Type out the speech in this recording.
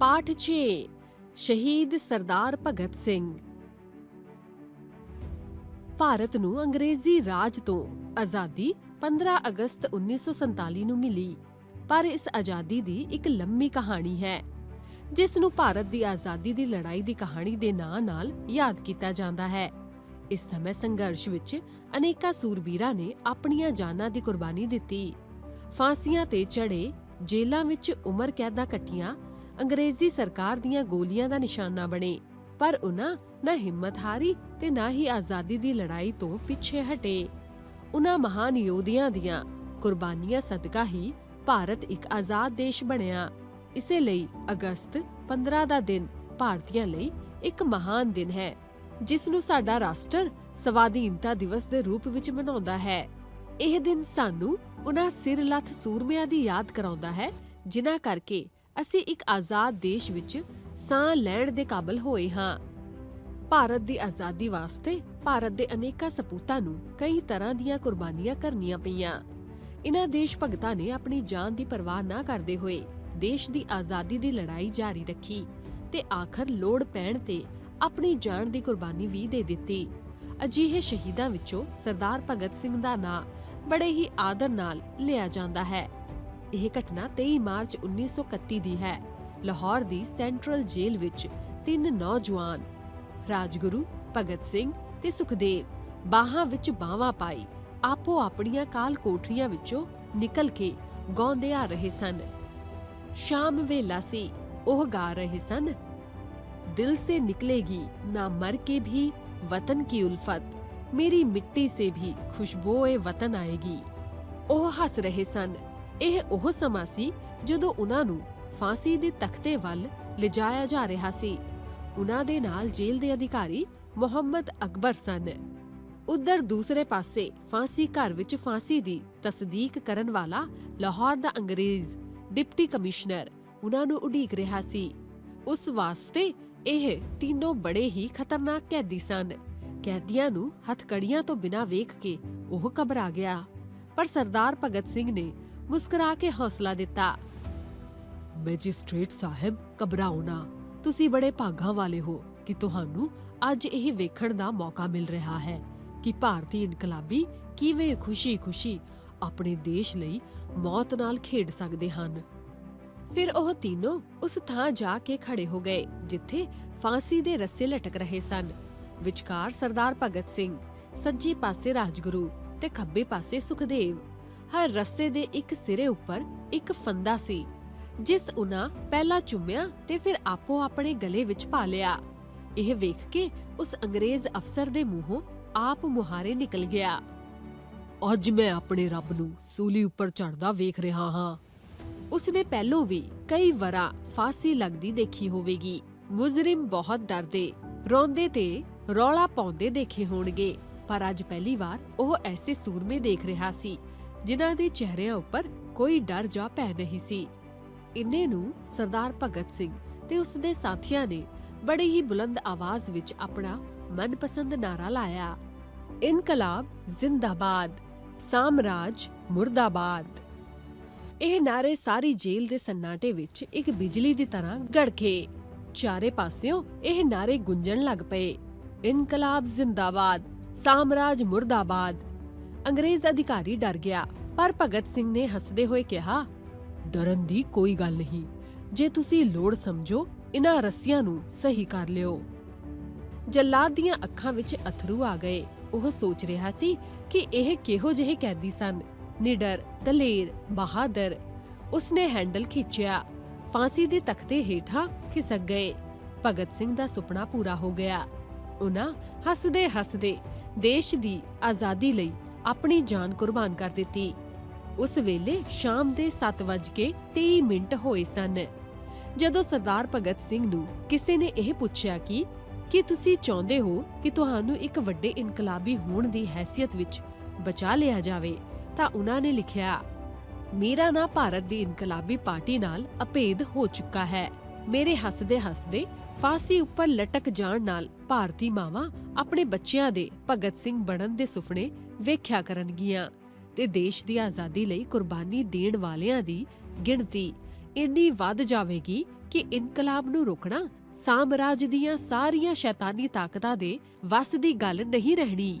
ਪਾਠ 6 ਸ਼ਹੀਦ ਸਰਦਾਰ ਭਗਤ ਸਿੰਘ। ਭਾਰਤ ਨੂੰ ਅੰਗਰੇਜ਼ੀ ਰਾਜ ਤੋਂ ਆਜ਼ਾਦੀ 15 ਅਗਸਤ 1947 ਨੂੰ ਮਿਲੀ, ਪਰ ਇਸ ਆਜ਼ਾਦੀ ਦੀ ਇੱਕ ਲੰਮੀ ਕਹਾਣੀ ਹੈ, ਜਿਸ ਨੂੰ ਭਾਰਤ ਦੀ ਆਜ਼ਾਦੀ ਦੀ ਲੜਾਈ ਦੀ ਕਹਾਣੀ ਦੇ ਨਾਂ ਨਾਲ ਯਾਦ ਕੀਤਾ ਜਾਂਦਾ ਹੈ। ਇਸ ਸਮੇਂ ਸੰਘਰਸ਼ ਵਿੱਚ ਅਨੇਕਾਂ ਸੂਰਬੀਰਾਂ ਨੇ ਆਪਣੀਆਂ ਜਾਨਾਂ ਦੀ ਕੁਰਬਾਨੀ ਦਿੱਤੀ। ਫਾਂਸੀਆਂ ਤੇ ਚੜੇ ਜੇਲ੍ਹਾਂ ਵਿੱਚ ਉਮਰ ਕੈਦਾਂ ਕੱਟੀਆਂ ਅੰਗਰੇਜ਼ੀ ਸਰਕਾਰ ਦੀਆਂ ਗੋਲੀਆਂ ਦਾ ਨਿਸ਼ਾਨਾ ਬਣੇ, ਪਰ ਉਨ੍ਹਾਂ ਨਾ ਹਿੰਮਤ ਹਾਰੀ ਤੇ ਨਾ ਹੀ ਆਜ਼ਾਦੀ ਦੀ ਲੜਾਈ ਤੋਂ ਪਿੱਛੇ ਹਟੇ। ਉਹਨਾਂ ਮਹਾਨ ਯੋਧਿਆਂ ਦੀਆਂ ਕੁਰਬਾਨੀਆਂ ਸਦਕਾ ਹੀ ਭਾਰਤ ਇੱਕ ਆਜ਼ਾਦ ਦੇਸ਼ ਬਣਿਆ। ਇਸੇ ਲਈ ਅਗਸਤ 15 ਦਾ ਦਿਨ ਭਾਰਤੀਆਂ ਲਈ ਇੱਕ ਮਹਾਨ ਦਿਨ ਹੈ, ਜਿਸ ਨੂੰ ਸਾਡਾ ਰਾਸ਼ਟਰ ਸਵਾਧੀਨਤਾ ਦਿਵਸ ਦੇ ਰੂਪ ਵਿੱਚ ਮਨਾਉਂਦਾ ਹੈ। ਇਹ ਦਿਨ ਸਾਨੂੰ ਉਹਨਾਂ ਸਿਰ ਲੱਥ ਸੂਰਮਿਆਂ ਦੀ ਯਾਦ ਕਰਾਉਂਦਾ ਹੈ, ਜਿਨ੍ਹਾਂ ਕਰਕੇ ਅਸੀਂ ਇੱਕ ਆਜ਼ਾਦ ਦੇਸ਼ ਵਿੱਚ ਸਾਹ ਲੈਣ ਦੇ ਕਾਬਲ ਹੋਏ ਹਾਂ। ਭਾਰਤ ਦੀ ਆਜ਼ਾਦੀ ਵਾਸਤੇ ਭਾਰਤ ਦੇ ਅਨੇਕਾਂ ਸਪੂਤਾਂ ਨੂੰ ਕਈ ਤਰ੍ਹਾਂ ਦੀਆਂ ਕੁਰਬਾਨੀਆਂ ਕਰਨੀਆਂ ਪਈਆਂ। ਇਨ੍ਹਾਂ ਦੇਸ਼ ਭਗਤਾਂ ਨੇ ਆਪਣੀ ਜਾਨ ਦੀ ਪਰਵਾਹ ਨਾ ਕਰਦੇ ਹੋਏ ਦੇਸ਼ ਦੀ ਆਜ਼ਾਦੀ ਦੀ ਲੜਾਈ ਜਾਰੀ ਰੱਖੀ ਤੇ ਆਖਰ ਲੋੜ ਪੈਣ ਤੇ ਆਪਣੀ ਜਾਨ ਦੀ ਕੁਰਬਾਨੀ ਵੀ ਦੇ ਦਿੱਤੀ। ਅਜਿਹੇ ਸ਼ਹੀਦਾਂ ਵਿੱਚੋਂ ਸਰਦਾਰ ਭਗਤ ਸਿੰਘ ਦਾ ਨਾਂ ਬੜੇ ਹੀ ਆਦਰ ਨਾਲ ਲਿਆ ਜਾਂਦਾ ਹੈ। ਇਹ ਘਟਨਾ 23 ਮਾਰਚ 1931 ਦੀ ਹੈ। ਲਾਹੌਰ ਦੀ ਸੈਂਟਰਲ ਜੇਲ੍ਹ ਵਿੱਚ ਤਿੰਨ ਨੌਜਵਾਨ, ਰਾਜਗੁਰੂ, ਭਗਤ ਸਿੰਘ ਤੇ ਸੁਖਦੇਵ ਬਾਹਾਂ ਵਿੱਚ ਬਾਵਾ ਪਾਈ, ਆਪੋ ਆਪਣੀਆਂ ਕਾਲ ਕੋਠਰੀਆਂ ਵਿੱਚੋਂ ਨਿਕਲ ਕੇ ਗਾਉਂਦੇ ਆ ਰਹੇ ਸਨ। ਸ਼ਾਮ ਵੇਲਾ ਸੀ, ਉਹ ਗਾ ਰਹੇ ਸਨ, ਦਿਲ ਸੇ ਨਿਕਲੇਗੀ, ਨਾ ਮਰ ਕੇ ਵੀ ਵਤਨ ਕੀ ਉਲਫਤ, ਮੇਰੀ ਮਿੱਟੀ ਸੇ ਵੀ ਖੁਸ਼ਬੂਏ ਵਤਨ ਆਏਗੀ। ਉਹ ਹੱਸ ਰਹੇ ਸਨ। ਇਹ ਉਹ ਸਮਾਂ ਸੀ ਜਦੋਂ ਉਹਨਾਂ ਨੂੰ ਫਾਂਸੀ ਦੇ ਤਖਤੇ ਵੱਲ ਲਿਜਾਇਆ ਜਾ ਰਿਹਾ ਸੀ। ਉਹਨਾਂ ਦੇ ਨਾਲ ਜੇਲ੍ਹ ਦੇ ਅਧਿਕਾਰੀ ਮੁਹੰਮਦ ਅਕਬਰ ਸਨ। ਉਧਰ ਦੂਸਰੇ ਪਾਸੇ ਫਾਂਸੀ ਘਰ ਵਿੱਚ ਫਾਂਸੀ ਦੀ ਤਸਦੀਕ ਕਰਨ ਵਾਲਾ ਲਾਹੌਰ ਦਾ ਅੰਗਰੇਜ਼ ਡਿਪਟੀ ਕਮਿਸ਼ਨਰ ਉਹਨਾਂ ਨੂੰ ਉਡੀਕ ਰਿਹਾ ਸੀ। ਉਸ ਵਾਸਤੇ ਇਹ ਤਿੰਨੋਂ ਬੜੇ ਹੀ ਖਤਰਨਾਕ ਕੈਦੀ ਸਨ। ਕੈਦੀਆਂ ਨੂੰ ਹੱਥਕੜੀਆਂ ਤੋਂ ਬਿਨਾਂ ਵੇਖ ਕੇ ਉਹ ਘਬਰਾ ਗਿਆ। ਪਰ ਸਰਦਾਰ ਭਗਤ ਸਿੰਘ ਨੇ ਮੁਸਕਰਾ ਕੇ ਹੌਸਲਾ ਦਿੱਤਾ। ਮੈਜਿਸਟ੍ਰੇਟ ਸਾਹਿਬ, ਘਬਰਾਓ ਨਾ। ਤੁਸੀਂ ਬੜੇ ਭਾਗਾਂ ਵਾਲੇ ਹੋ ਕਿ ਤੁਹਾਨੂੰ ਅੱਜ ਇਹ ਵੇਖਣ ਦਾ ਮੌਕਾ ਮਿਲ ਰਿਹਾ ਹੈ ਕਿ ਭਾਰਤੀ ਇਨਕਲਾਬੀ ਕਿਵੇਂ ਖੁਸ਼ੀ-ਖੁਸ਼ੀ ਆਪਣੇ ਦੇਸ਼ ਲਈ ਮੌਤ ਨਾਲ ਖੇਡ ਸਕਦੇ ਹਨ। ਫਿਰ ਉਹ ਤਿੰਨੋਂ ਉਸ ਥਾਂ ਜਾ ਕੇ ਖੜੇ ਹੋ ਗਏ, ਜਿੱਥੇ ਫਾਂਸੀ ਦੇ ਰੱਸੇ ਲਟਕ ਰਹੇ ਸਨ। ਵਿਚਕਾਰ ਸਰਦਾਰ ਭਗਤ ਸਿੰਘ, ਸੱਜੇ ਪਾਸੇ ਰਾਜਗੁਰੂ ਤੇ ਖੱਬੇ ਪਾਸੇ ਸੁਖਦੇਵ ਹਰ ਰੱਸੇ ਦੇ ਇੱਕ ਸਿਰੇ ਉੱਪਰ ਇੱਕ ਫੰਦਾ ਸੀ, ਜਿਸ ਉਹਨਾਂ ਪਹਿਲਾਂ ਚੁੰਮਿਆ ਤੇ ਫਿਰ ਆਪੋ ਆਪਣੇ ਗਲੇ ਵਿੱਚ ਪਾ ਲਿਆ। ਇਹ ਵੇਖ ਕੇ ਉਸ ਅੰਗਰੇਜ਼ ਅਫਸਰ ਦੇ ਮੂੰਹੋਂ ਆਪ ਮੁਹਾਰੇ ਨਿਕਲ ਗਿਆ। ਅੱਜ ਮੈਂ ਆਪਣੇ ਰੱਬ ਨੂੰ ਸੂਲੀ ਉੱਪਰ ਚੜਦਾ ਵੇਖ ਰਿਹਾ ਹਾਂ। ਉਸਨੇ ਪਹਿਲੋਂ ਵੀ ਕਈ ਵਾਰਾਂ ਫਾਂਸੀ ਲੱਗਦੀ ਦੇਖੀ ਹੋਵੇਗੀ। ਮੁਜਰਿਮ ਬਹੁਤ ਡਰਦੇ, ਰੋਂਦੇ ਤੇ ਰੌਲਾ ਪਾਉਂਦੇ ਦੇਖੇ ਹੋਣਗੇ, ਪਰ ਅੱਜ ਪਹਿਲੀ ਵਾਰ ਉਹ ਐਸੇ ਸੂਰਮੇ ਦੇਖ ਰਿਹਾ ਸੀ ਜਿਨ੍ਹਾਂ ਦੇ ਚਿਹਰਿਆਂ ਉੱਪਰ ਕੋਈ ਡਰ ਜਾਂ ਭੈ ਨਹੀਂ ਸੀ। ਇੰਨੇ ਨੂੰ ਸਰਦਾਰ ਭਗਤ ਸਿੰਘ ਤੇ ਉਸ ਦੇ ਸਾਥੀਆਂ ਨੇ ਬੜੀ ਹੀ ਬੁਲੰਦ ਆਵਾਜ਼ ਵਿੱਚ ਆਪਣਾ ਮਨਪਸੰਦ ਨਾਰਾ ਲਾਇਆ। ਇਨਕਲਾਬ ਜ਼ਿੰਦਾਬਾਦ, ਸਾਮਰਾਜ ਮੁਰਦਾਬਾਦ। ਇਹ ਨਾਰੇ ਸਾਰੀ ਜੇਲ੍ਹ ਦੇ ਸੰਨਾਟੇ ਵਿੱਚ ਇੱਕ ਬਿਜਲੀ ਦੀ ਤਰ੍ਹਾਂ ਗੜਕੇ ਚਾਰੇ ਪਾਸਿਓਂ ਇਹ ਨਾਰੇ ਗੁੰਜਣ ਲੱਗ ਪਏ। ਇਨਕਲਾਬ ਜ਼ਿੰਦਾਬਾਦ, ਸਾਮਰਾਜ ਮੁਰਦਾਬਾਦ। ਅੰਗਰੇਜ਼ ਅਧਿਕਾਰੀ ਡਰ ਗਿਆ, ਪਰ ਭਗਤ ਸਿੰਘ ਨੇ ਹੱਸਦੇ ਹੋਏ ਕਿਹਾ, ਡਰਨ ਦੀ ਕੋਈ ਗੱਲ ਨਹੀਂ। ਜੇ ਤੁਸੀਂ ਲੋੜ ਸਮਝੋ, ਇਨ੍ਹਾਂ ਰੱਸੀਆਂ ਨੂੰ ਸਹੀ ਕਰ ਲਿਓ ਜੱਲਾਦ ਦੀਆਂ ਅੱਖਾਂ ਵਿੱਚ ਅਥਰੂ ਆ ਗਏ। ਉਹ ਸੋਚ ਰਿਹਾ ਸੀ ਕਿ ਇਹ ਕਿਹੋ ਜਿਹੇ ਕੈਦੀ ਸਨ। ਨਿਡਰ, ਦਲੇਰ, ਬਹਾਦਰ। ਉਸਨੇ ਹੈਂਡਲ ਖਿੱਚਿਆ। ਫਾਂਸੀ ਦੇ ਤਖਤੇ ਹੇਠਾਂ ਖਿਸਕ ਗਏ। ਭਗਤ ਸਿੰਘ ਦਾ ਸੁਪਨਾ ਪੂਰਾ ਹੋ ਗਿਆ। ਉਹਨਾਂ ਹੱਸਦੇ ਹੱਸਦੇ ਦੇਸ਼ ਦੀ ਆਜ਼ਾਦੀ ਲਈ ਆਪਣੀ ਜਾਨ ਕੁਰਬਾਨ ਕਰ ਦਿੱਤੀ। ਉਸ ਵੇਲੇ ਸ਼ਾਮ ਦੇ 7:23 ਮਿੰਟ ਹੋਏ ਸਨ। ਜਦੋਂ ਸਰਦਾਰ ਭਗਤ ਸਿੰਘ ਨੂੰ ਕਿਸੇ ਨੇ ਇਹ ਪੁੱਛਿਆ ਕਿ, ਕੀ ਤੁਸੀਂ ਚਾਹੁੰਦੇ ਹੋ ਕਿ ਤੁਹਾਨੂੰ ਇੱਕ ਵੱਡੇ ਇਨਕਲਾਬੀ ਹੋਣ ਦੀ ਹੈਸੀਅਤ ਵਿੱਚ ਬਚਾ ਲਿਆ ਜਾਵੇ? ਤਾਂ ਉਹਨਾਂ ਨੇ ਲਿਖਿਆ, ਮੇਰਾ ਨਾਂ ਭਾਰਤ ਦੀ ਇਨਕਲਾਬੀ ਪਾਰਟੀ ਨਾਲ ਅਭੇਦ ਹੋ ਚੁੱਕਾ ਹੈ। ਮੇਰੇ ਹੱਸਦੇ ਹੱਸਦੇ ਫਾਸੀ ਉੱਪਰ ਲਟਕ ਜਾਣ ਨਾਲ ਭਾਰਤੀ ਮਾਵਾਂ ਆਪਣੇ ਬੱਚਿਆਂ ਦੇ ਭਗਤ ਸਿੰਘ ਬਣਨ ਦੇ ਸੁਪਨੇ ਵੇਖਿਆ ਕਰਨਗੀਆਂ ਤੇ ਦੇਸ਼ ਦੀ ਆਜ਼ਾਦੀ ਲਈ ਕੁਰਬਾਨੀ ਦੇਣ ਵਾਲਿਆਂ ਦੀ ਗਿਣਤੀ ਇੰਨੀ ਵੱਧ ਜਾਵੇਗੀ ਕਿ ਇਨਕਲਾਬ ਨੂੰ ਰੋਕਣਾ ਸਾਮਰਾਜ ਦੀਆਂ ਸਾਰੀਆਂ ਸ਼ੈਤਾਨੀ ਤਾਕਤਾਂ ਦੇ ਵੱਸ ਦੀ ਗੱਲ ਨਹੀਂ ਰਹਿਣੀ।